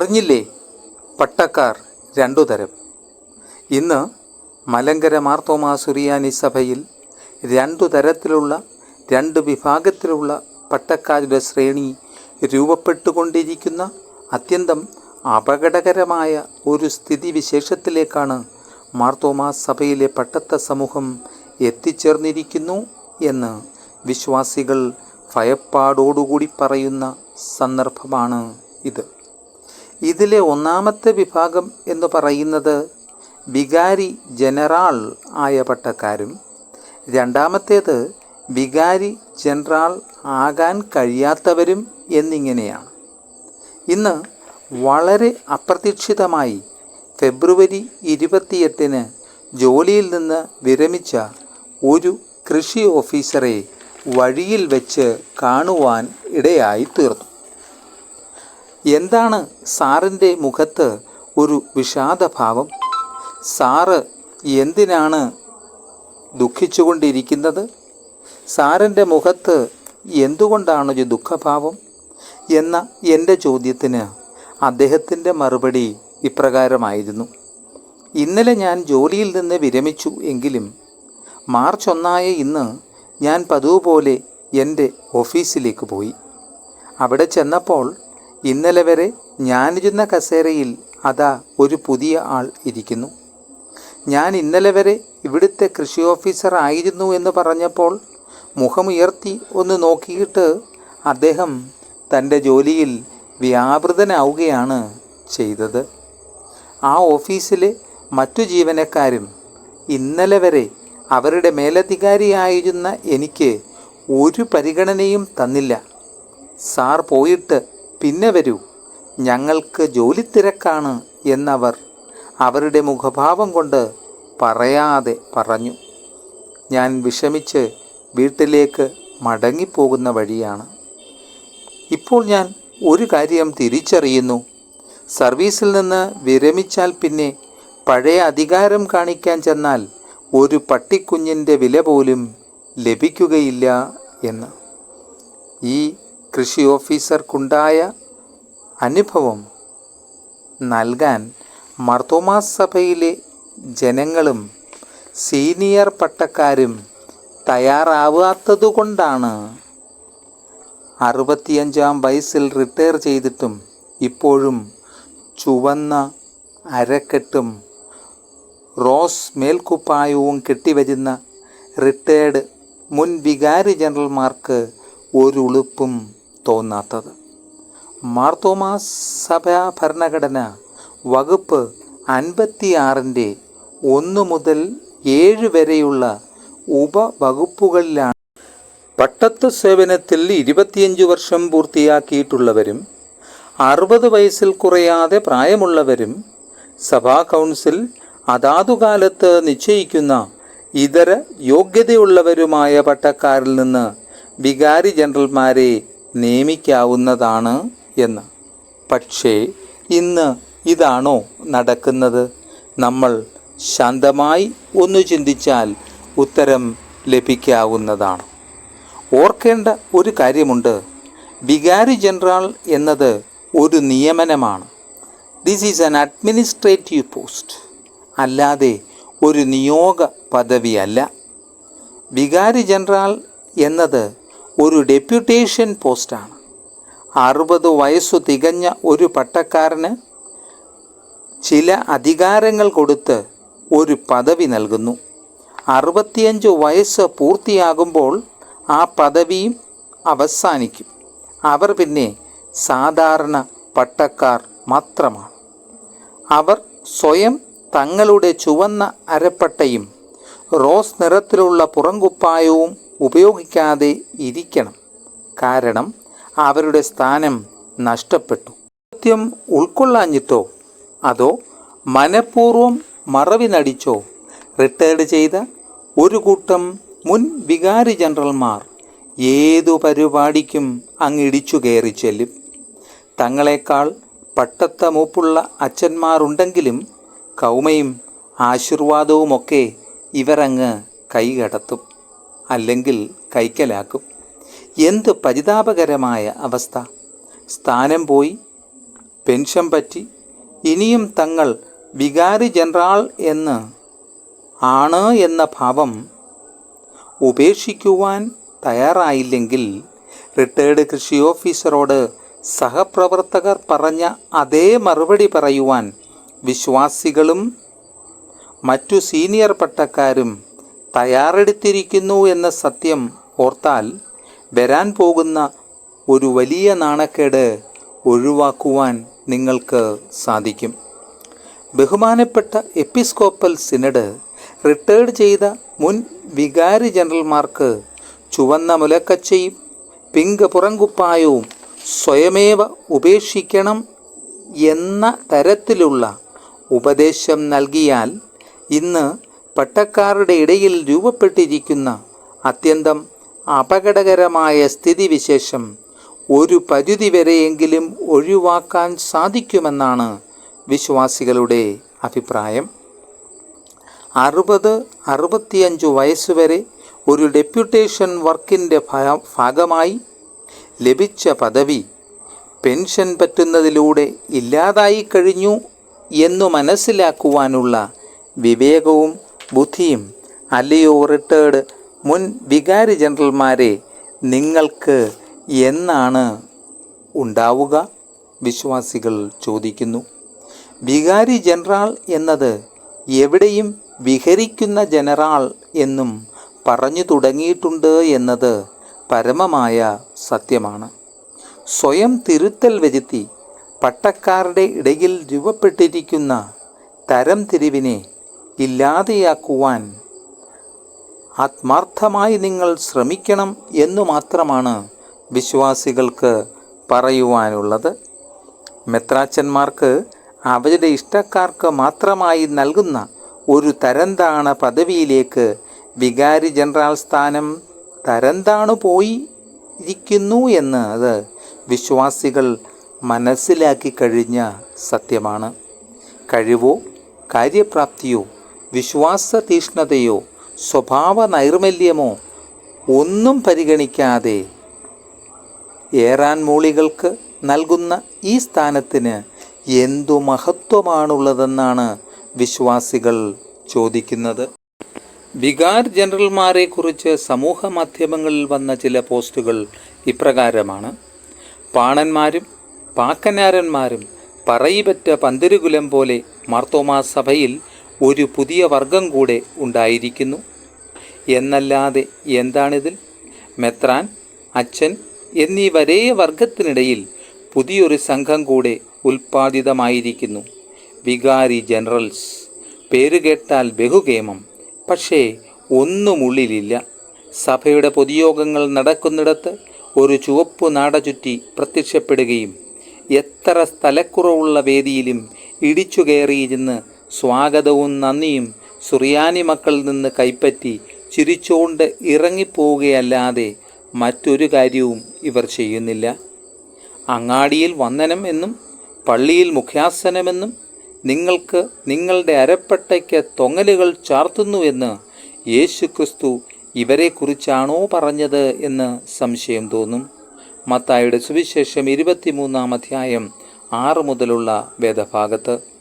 അറിഞ്ഞില്ലേ? പട്ടക്കാർ രണ്ടു തരം. ഇന്ന് മലങ്കര മാർത്തോമാ സുറിയാനി സഭയിൽ രണ്ടു തരത്തിലുള്ള രണ്ട് വിഭാഗത്തിലുള്ള പട്ടക്കാരുടെ ശ്രേണി രൂപപ്പെട്ടുകൊണ്ടിരിക്കുന്ന അത്യന്തം അപകടകരമായ ഒരു സ്ഥിതിവിശേഷത്തിലേക്കാണ് മാർത്തോമാ സഭയിലെ പട്ടത്ത സമൂഹം എത്തിച്ചേർന്നിരിക്കുന്നു എന്ന് വിശ്വാസികൾ ഭയപ്പാടോടുകൂടി പറയുന്ന സന്ദർഭമാണ് ഇത്. ഇതിലെ ഒന്നാമത്തെ വിഭാഗം എന്ന് പറയുന്നത് വികാരി ജനറാൾ ആയ പട്ടക്കാരും രണ്ടാമത്തേത് വികാരി ജനറാൾ ആകാൻ കഴിയാത്തവരും എന്നിങ്ങനെയാണ്. ഇന്ന് വളരെ അപ്രതീക്ഷിതമായി ഫെബ്രുവരി ഇരുപത്തിയെട്ടിന് ജോലിയിൽ നിന്ന് വിരമിച്ച ഒരു കൃഷി ഓഫീസറെ വഴിയിൽ വെച്ച് കാണുവാൻ ഇടയായി തീർന്നു എന്താണ് സാറിന്റെ മുഖത്ത് ഒരു വിഷാദഭാവം? സാറ് എന്തിനാണ് ദുഃഖിച്ചുകൊണ്ടിരിക്കുന്നത്? സാറിന്റെ മുഖത്ത് എന്തുകൊണ്ടാണ് ഒരു ദുഃഖഭാവം? എന്ന എന്റെ ചോദ്യത്തിന് അദ്ദേഹത്തിന്റെ മറുപടി ഇപ്രകാരമായിരുന്നു. ഇന്നലെ ഞാൻ ജോലിയിൽ നിന്ന് വിരമിച്ചു എങ്കിലും മാർച്ച് ഒന്നായ ഇന്ന് ഞാൻ പതിവ് പോലെ എന്റെ ഓഫീസിലേക്ക് പോയി. അവിടെ ചെന്നപ്പോൾ ഇന്നലെ വരെ ഞാനിരുന്ന കസേരയിൽ അതാ ഒരു പുതിയ ആൾ ഇരിക്കുന്നു. ഞാൻ ഇന്നലെ വരെ ഇവിടുത്തെ കൃഷി ഓഫീസർ ആയിരുന്നു എന്ന് പറഞ്ഞപ്പോൾ മുഖമുയർത്തി ഒന്ന് നോക്കിയിട്ട് അദ്ദേഹം തന്റെ ജോലിയിൽ വ്യാപൃതനാവുകയാണ് ചെയ്തത്. ആ ഓഫീസിലെ മറ്റു ജീവനക്കാരും ഇന്നലെ വരെ അവരുടെ മേലധികാരിയായിരുന്ന എനിക്ക് ഒരു പരിഗണനയും തന്നില്ല. സാർ പോയിട്ട് പിന്നെ വരൂ. ഞങ്ങൾക്ക് ജോലി തിരക്കാണ് എന്നവർ അവരുടെ മുഖഭാവം കൊണ്ട് പറയാതെ പറഞ്ഞു. ഞാൻ വിഷമിച്ച് വീട്ടിലേക്ക് മടങ്ങിപ്പോകുന്ന വഴിയാണ്. ഇപ്പോൾ ഞാൻ ഒരു കാര്യം തിരിച്ചറിയുന്നു. സർവീസിൽ നിന്ന് വിരമിച്ചാൽ പിന്നെ പഴയ അധികാരം കാണിക്കാൻ ചെന്നാൽ ഒരു പട്ടിക്കുഞ്ഞിന്റെ വില പോലും ലഭിക്കുകയില്ല എന്ന്. ഈ കൃഷി ഓഫീസർക്കുണ്ടായ അനുഭവം നൽകാൻ മർത്തോമാ സഭയിലെ ജനങ്ങളും സീനിയർ പട്ടക്കാരും തയ്യാറാവാത്തതുകൊണ്ടാണ് അറുപത്തിയഞ്ചാം വയസ്സിൽ റിട്ടയർ ചെയ്തിട്ടും ഇപ്പോഴും ചുവന്ന അരക്കെട്ടും റോസ് മേൽക്കുപ്പായവും കെട്ടിവരുന്ന റിട്ടയർഡ് മുൻ വികാരി ജനറൽമാർക്ക് ഒരു ഉളുപ്പും തോന്നാത്തത്. മാർത്തോമാ സഭാ ഭരണഘടന വകുപ്പ് അൻപത്തിയാറിന്റെ ഒന്ന് മുതൽ ഏഴ് വരെയുള്ള ഉപവകുപ്പുകളിലാണ് പട്ടത്ത് സേവനത്തിൽ ഇരുപത്തിയഞ്ച് വർഷം പൂർത്തിയാക്കിയിട്ടുള്ളവരും അറുപത് വയസ്സിൽ കുറയാതെ പ്രായമുള്ളവരും സഭാ കൗൺസിൽ അതാതുകാലത്ത് നിശ്ചയിക്കുന്ന ഇതര യോഗ്യതയുള്ളവരുമായ പട്ടക്കാരിൽ നിന്ന് വികാരി ജനറൽമാരെ നിയമിക്കാവുന്നതാണ് എന്ന്. പക്ഷേ ഇന്ന് ഇതാണോ നടക്കുന്നത്? നമ്മൾ ശാന്തമായി ഒന്ന് ചിന്തിച്ചാൽ ഉത്തരം ലഭിക്കാവുന്നതാണ്. ഓർക്കേണ്ട ഒരു കാര്യമുണ്ട്. വികാരി ജനറൽ എന്നത് ഒരു നിയമനമാണ്. This is an administrative post അല്ലാതെ ഒരു നിയോഗ പദവിയല്ല. വികാരി ജനറൽ എന്നത് ഒരു ഡെപ്യൂട്ടേഷൻ പോസ്റ്റാണ്. അറുപത് വയസ്സു തികഞ്ഞ ഒരു പട്ടക്കാരന് ചില അധികാരങ്ങൾ കൊടുത്ത് ഒരു പദവി നൽകുന്നു. അറുപത്തിയഞ്ച് വയസ്സ് പൂർത്തിയാകുമ്പോൾ ആ പദവിയും അവസാനിക്കും. അവർ പിന്നെ സാധാരണ പട്ടക്കാർ മാത്രമാണ്. അവർ സ്വയം തങ്ങളുടെ ചുവന്ന അരപ്പട്ടയും റോസ് നിറത്തിലുള്ള പുറംകുപ്പായവും ഉപയോഗിക്കാതെ ഇരിക്കണം. കാരണം അവരുടെ സ്ഥാനം നഷ്ടപ്പെട്ടു. സത്യം ഉൾക്കൊള്ളാഞ്ഞിട്ടോ? അതോ മനഃപൂർവം മറവിനടിച്ചോ? റിട്ടയർഡ് ചെയ്ത ഒരു കൂട്ടം മുൻ വികാരി ജനറൽമാർ ഏതു പരിപാടിക്കും അങ്ങിടിച്ചു കയറി ചെല്ലും. തങ്ങളെക്കാൾ പട്ടത്ത മൂപ്പുള്ള അച്ഛന്മാരുണ്ടെങ്കിലും കൗമയും ആശീർവാദവുമൊക്കെ ഇവരങ്ങ് കൈകടത്തും. അല്ലെങ്കിൽ കൈക്കലാക്കും. എന്ത് പരിതാപകരമായ അവസ്ഥ? സ്ഥാനം പോയി പെൻഷൻ പറ്റി ഇനിയും തങ്ങൾ വികാരി ജനറാൾ എന്ന് ആണ് എന്ന ഭാവം ഉപേക്ഷിക്കുവാൻ തയ്യാറായില്ലെങ്കിൽ റിട്ടയേർഡ് കൃഷി ഓഫീസറോട് സഹപ്രവർത്തകർ പറഞ്ഞ അതേ മറുപടി പറയുവാൻ വിശ്വാസികളും മറ്റു സീനിയർ പട്ടക്കാരും തയ്യാറെടുത്തിരിക്കുന്നു എന്ന സത്യം ഓർത്താൽ വരാൻ പോകുന്ന ഒരു വലിയ നാണക്കേട് ഒഴിവാക്കുവാൻ നിങ്ങൾക്ക് സാധിക്കും. ബഹുമാനപ്പെട്ട എപ്പിസ്കോപ്പൽ സിനഡ് റിട്ടയർഡ് ചെയ്ത മുൻ വികാരി ജനറൽമാർക്ക് ചുവന്ന മുലക്കച്ചയും പിങ്ക് പുറങ്കുപ്പായവും സ്വയമേവ ഉപേക്ഷിക്കണം എന്ന തരത്തിലുള്ള ഉപദേശം നൽകിയാൽ ഇന്ന് പട്ടക്കാരുടെ ഇടയിൽ രൂപപ്പെട്ടിരിക്കുന്ന അത്യന്തം അപകടകരമായ സ്ഥിതിവിശേഷം ഒരു പരിധി പരിധിവരെയെങ്കിലും ഒഴിവാക്കാൻ സാധിക്കുമെന്നാണ് വിശ്വാസികളുടെ അഭിപ്രായം. അറുപത് അറുപത്തിയഞ്ച് വയസ്സുവരെ ഒരു ഡെപ്യൂട്ടേഷൻ വർക്കിന്റെ ഭാഗമായി ലഭിച്ച പദവി പെൻഷൻ പറ്റുന്നതിലൂടെ ഇല്ലാതായി കഴിഞ്ഞു എന്നു മനസ്സിലാക്കുവാനുള്ള വിവേകവും ബുദ്ധിയും അല്ലയോ റിട്ടേർഡ് മുൻ വികാരി ജനറൽമാരെ നിങ്ങൾക്ക് എന്നാണ് ഉണ്ടാവുക? വിശ്വാസികൾ ചോദിക്കുന്നു. വികാരി ജനറാൾ എന്നത് എവിടെയും വിഹരിക്കുന്ന ജനറാൾ എന്നും പറഞ്ഞു തുടങ്ങിയിട്ടുണ്ട് എന്നത് പരമമായ സത്യമാണ്. സ്വയം തിരുത്തൽ വരുത്തി പട്ടക്കാരുടെ ഇടയിൽ രൂപപ്പെട്ടിരിക്കുന്ന തരം തിരിവിനെ ഇല്ലാതെയാക്കുവാൻ ആത്മാർത്ഥമായി നിങ്ങൾ ശ്രമിക്കണം എന്നു മാത്രമാണ് വിശ്വാസികൾക്ക് പറയുവാനുള്ളത്. മെത്രാച്ചന്മാർക്ക് അവരുടെ ഇഷ്ടക്കാർക്ക് മാത്രമായി നൽകുന്ന ഒരു തരംതാണ പദവിയിലേക്ക് വികാരി ജനറൽ സ്ഥാനം തരംതാണു പോയി ഇരിക്കുന്നു എന്ന് അത് വിശ്വാസികൾ മനസ്സിലാക്കി കഴിഞ്ഞ സത്യമാണ്. കഴിവോ? കാര്യപ്രാപ്തിയോ? വിശ്വാസ തീഷ്ണതയോ സ്വഭാവ നൈർമല്യമോ ഒന്നും പരിഗണിക്കാതെ ഏറാൻ മൂളികൾക്ക് നൽകുന്ന ഈ സ്ഥാനത്തിന് എന്തു മഹത്വമാണുള്ളതെന്നാണ് വിശ്വാസികൾ ചോദിക്കുന്നത്. വികാർ ജനറൽമാരെ കുറിച്ച് സമൂഹ മാധ്യമങ്ങളിൽ വന്ന ചില പോസ്റ്റുകൾ ഇപ്രകാരമാണ്. പാണന്മാരും പാക്കനാരന്മാരും പറയിപറ്റ പന്തിരുകുലം പോലെ മാർത്തോമാ സഭയിൽ ഒരു പുതിയ വർഗം കൂടെ ഉണ്ടായിരിക്കുന്നു. എന്നല്ലാതെ എന്താണിതിൽ? മെത്രാൻ അച്ഛൻ എന്നീ വരേ വർഗത്തിനിടയിൽ പുതിയൊരു സംഘം കൂടെ ഉൽപ്പാദിതമായിരിക്കുന്നു. വികാരി ജനറൽസ്. പേരുകേട്ടാൽ ബഹുഗേമം പക്ഷേ ഒന്നും ഉള്ളിലില്ല. സഭയുടെ പൊതുയോഗങ്ങൾ നടക്കുന്നിടത്ത് ഒരു ചുവപ്പ് നാട ചുറ്റി പ്രത്യക്ഷപ്പെടുകയും എത്ര സ്ഥലക്കുറവുള്ള വേദിയിലും ഇടിച്ചു കയറിയിരുന്ന് സ്വാഗതവും നന്ദിയും സുറിയാനി മക്കളിൽ നിന്ന് കൈപ്പറ്റി ചിരിച്ചുകൊണ്ട് ഇറങ്ങിപ്പോവുകയല്ലാതെ മറ്റൊരു കാര്യവും ഇവർ ചെയ്യുന്നില്ല. അങ്ങാടിയിൽ വന്ദനം എന്നും പള്ളിയിൽ മുഖ്യാസനമെന്നും നിങ്ങൾക്ക് നിങ്ങളുടെ അരപ്പട്ടയ്ക്ക് തൊങ്ങലുകൾ ചാർത്തുന്നുവെന്ന് യേശു ക്രിസ്തു ഇവരെക്കുറിച്ചാണോ പറഞ്ഞത് എന്ന് സംശയം തോന്നും. മത്തായുടെ സുവിശേഷം ഇരുപത്തിമൂന്നാം അധ്യായം ആറ് മുതലുള്ള വേദഭാഗത്ത്.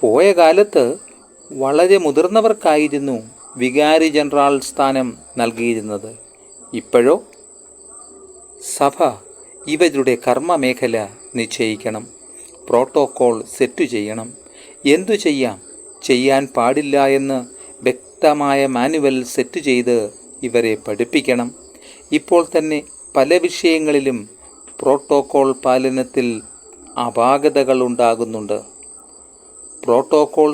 പോയ കാലത്ത് വളരെ മുതിർന്നവർക്കായിരുന്നു വികാരി ജനറൽ സ്ഥാനം നൽകിയിരുന്നത്. ഇപ്പോഴോ? സഭ ഇവരുടെ കർമ്മമേഖല നിശ്ചയിക്കണം. പ്രോട്ടോക്കോൾ സെറ്റ് ചെയ്യണം. എന്തു ചെയ്യാം? ചെയ്യാൻ പാടില്ല എന്ന് വ്യക്തമായ മാനുവൽ സെറ്റ് ചെയ്ത് ഇവരെ പഠിപ്പിക്കണം. ഇപ്പോൾ തന്നെ പല വിഷയങ്ങളിലും പ്രോട്ടോക്കോൾ പാലനത്തിൽ അപാകതകൾ ഉണ്ടാകുന്നുണ്ട്. പ്രോട്ടോക്കോൾ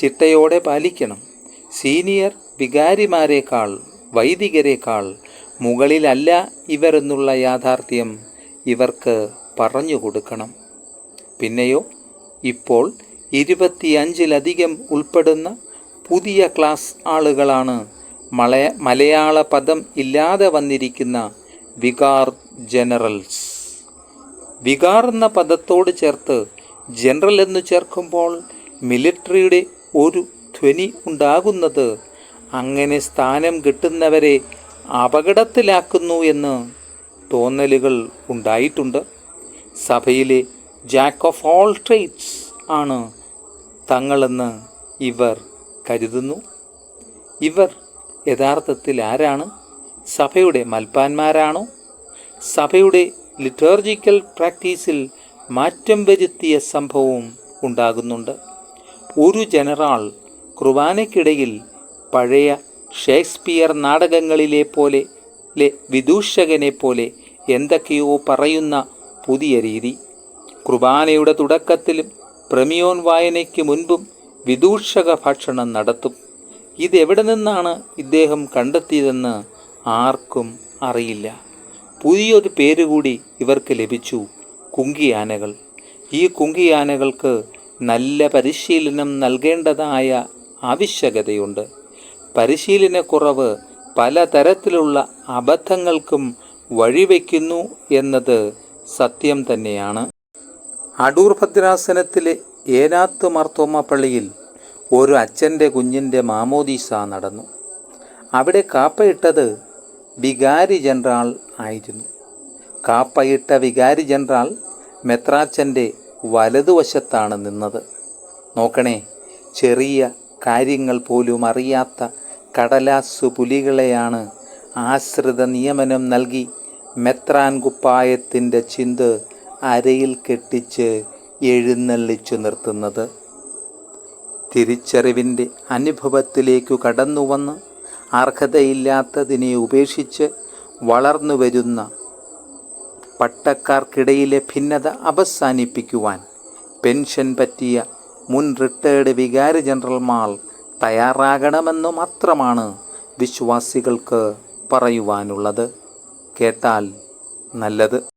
ചിട്ടയോടെ പാലിക്കണം. സീനിയർ വികാരിമാരെക്കാൾ വൈദികരെക്കാൾ മുകളിലല്ല ഇവരെന്നുള്ള യാഥാർത്ഥ്യം ഇവർക്ക് പറഞ്ഞു കൊടുക്കണം. പിന്നെയോ ഇപ്പോൾ ഇരുപത്തിയഞ്ചിലധികം ഉൾപ്പെടുന്ന പുതിയ ക്ലാസ് ആളുകളാണ് മലയ മലയാള പദം ഇല്ലാതെ വന്നിരിക്കുന്ന വികാർ ജനറൽസ്. വികാർ എന്ന പദത്തോട് ചേർത്ത് ജനറൽ എന്ന് ചേർക്കുമ്പോൾ മിലിറ്ററിയുടെ ഒരു ധ്വനി ഉണ്ടാകുന്നത് അങ്ങനെ സ്ഥാനം കിട്ടുന്നവരെ അപകടത്തിലാക്കുന്നു എന്ന് തോന്നലുകൾ ഉണ്ടായിട്ടുണ്ട്. സഭയിലെ ജാക്ക് ഓഫ് ഓൾ ട്രേറ്റ്സ് ആണ് തങ്ങളെന്ന് ഇവർ കരുതുന്നു. ഇവർ യഥാർത്ഥത്തിൽ ആരാണ്? സഭയുടെ മൽപ്പാന്മാരാണോ? സഭയുടെ ലിറ്റേർജിക്കൽ പ്രാക്ടീസിൽ മാറ്റം വരുത്തിയ സംഭവവും ഉണ്ടാകുന്നുണ്ട്. ഒരു ജനറാൾ കുർബാനയ്ക്കിടയിൽ പഴയ ഷേക്സ്പിയർ നാടകങ്ങളിലെ പോലെ വിദൂഷകനെ പോലെ എന്തൊക്കെയോ പറയുന്ന പുതിയ രീതി. കുർബാനയുടെ തുടക്കത്തിലും പ്രമിയോൻ വായനയ്ക്ക് മുൻപും വിദൂഷക ഭക്ഷണം നടത്തും. ഇതെവിടെ നിന്നാണ് ഇദ്ദേഹം കണ്ടെത്തിയതെന്ന് ആർക്കും അറിയില്ല. പുതിയൊരു പേരുകൂടി ഇവർക്ക് ലഭിച്ചു. കുങ്കിയാനകൾ. ഈ കുങ്കിയാനകൾക്ക് നല്ല പരിശീലനം നൽകേണ്ടതായ ആവശ്യകതയുണ്ട്. പരിശീലനക്കുറവ് പലതരത്തിലുള്ള അബദ്ധങ്ങൾക്കും വഴിവെക്കുന്നു എന്നത് സത്യം തന്നെയാണ്. അടൂർ ഭദ്രാസനത്തിലെ ഏനാത്ത് മർത്തോമ പള്ളിയിൽ ഒരു അച്ഛന്റെ കുഞ്ഞിന്റെ മാമോദീസ നടന്നു. അവിടെ കാപ്പയിട്ടത് വികാരി ജനറാൾ ആയിരുന്നു. കാപ്പയിട്ട വികാരി ജനറാൾ മെത്രാച്ചന്റെ വലതുവശത്താണ് നിന്നത്. നോക്കണേ ചെറിയ കാര്യങ്ങൾ പോലും അറിയാത്ത കടലാസു പുലികളെയാണ് ആശ്രിത നിയമനം നൽകി മെത്രാൻ കുപ്പായത്തിന്റെ ചിന്ത് അരയിൽ കെട്ടിച്ച് എഴുന്നള്ളിച്ചു നിർത്തുന്നത്. തിരിച്ചറിവിന്റെ അനുഭവത്തിലേക്കു കടന്നുവന്ന് അർഹതയില്ലാത്തതിനെ ഉപേക്ഷിച്ച് വളർന്നു വരുന്ന പട്ടക്കാർക്കിടയിലെ ഭിന്നത അവസാനിപ്പിക്കുവാൻ പെൻഷൻ പറ്റിയ മുൻ റിട്ടയർഡ് വികാരി ജനറൽമാർ തയ്യാറാകണമെന്ന് മാത്രമാണ് വിശ്വാസികൾക്ക് പറയുവാനുള്ളത്. കേട്ടാൽ നല്ലത്.